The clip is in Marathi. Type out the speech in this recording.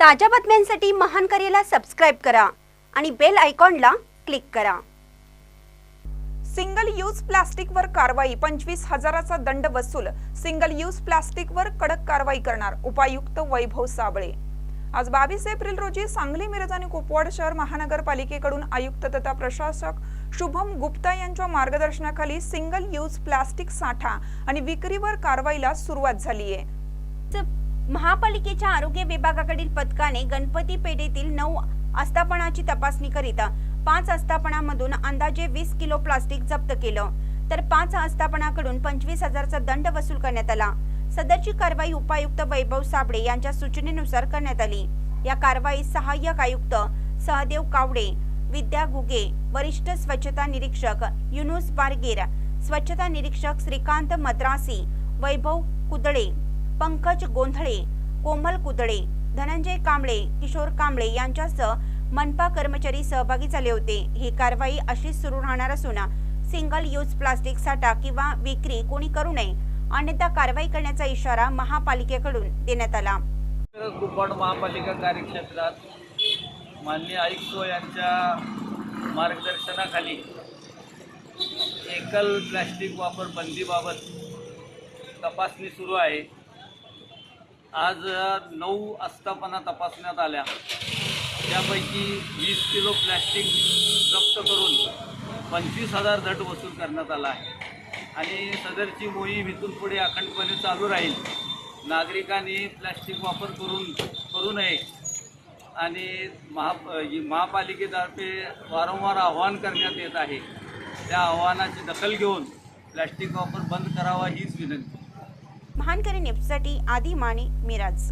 ताज्या बातम्यांसाठी महान करेला सबस्क्राईब करा आणि बेल आयकॉनला क्लिक करा. सिंगल यूज प्लास्टिकवर कारवाई पंचवीस हजाराचा दंड वसूल. सिंगल यूज प्लास्टिकवर कडक कारवाई करणार उपायुक्त वैभव साबळे. आज बावीस एप्रिल रोजी सांगली मिरज आणि कुपवाड शहर महानगरपालिकेकडून आयुक्त तथा प्रशासक शुभम गुप्ता यांच्या मार्गदर्शनाखाली सिंगल यूज प्लास्टिक साठा आणि विक्रीवर कारवाईला सुरुवात झाली आहे च- महापालिकेच्या आरोग्य विभागाकडील पथकाने गणपती पेठेतील नऊ आस्थापनाची तपासणी करीत पाच आस्थापनामधून अंदाजे वीस किलो प्लास्टिक जप्त केलं. तर पाच आस्थापनाकडून पंचवीस हजारचा दंड वसूल करण्यात आला. सदरची कारवाई उपायुक्त वैभव साबळे यांच्या सूचनेनुसार करण्यात आली. या कारवाईत सहाय्यक आयुक्त सहदेव कावडे विद्या गुगे वरिष्ठ स्वच्छता निरीक्षक युनुस बारगीर स्वच्छता निरीक्षक श्रीकांत मद्रासी वैभव कुदळे पंकज गोंधळे कोमल कुदळे धनंजय कांबळे किशोर कांबळे यांच्यासह मनपा कर्मचारी सहभागी झाले होते. ही कारवाई अशीच सुरू राहणार असून सिंगल यूज प्लास्टिक साठा किंवा विक्री कोणी करू नये. अन्यथा कारवाई करण्याचा इशारा महापालिकेकडून देण्यात आला. कुपवाड महापालिका कार्यक्षेत्रात माननीय आयुक्त यांच्या मार्गदर्शनाखाली एकल प्लॅस्टिक वापर बंदीबाबत तपासणी सुरू आहे. आज नऊ आस्थापना तपासण्यात आल्या. त्यापैकी वीस किलो प्लॅस्टिक जप्त करून पंचवीस हजार दट वसूल करण्यात आला आहे. आणि सदरची मोहीम इथून पुढे अखंडपणे चालू राहील. नागरिकांनी प्लॅस्टिक वापर करून करू नये. आणि महा महापालिकेतर्फे वारंवार आवाहन करण्यात येत आहे. त्या आव्हानाची दखल घेऊन प्लॅस्टिक वापर बंद करावा हीच विनंती. महानकरी नेपसाठी आदी माने मिराज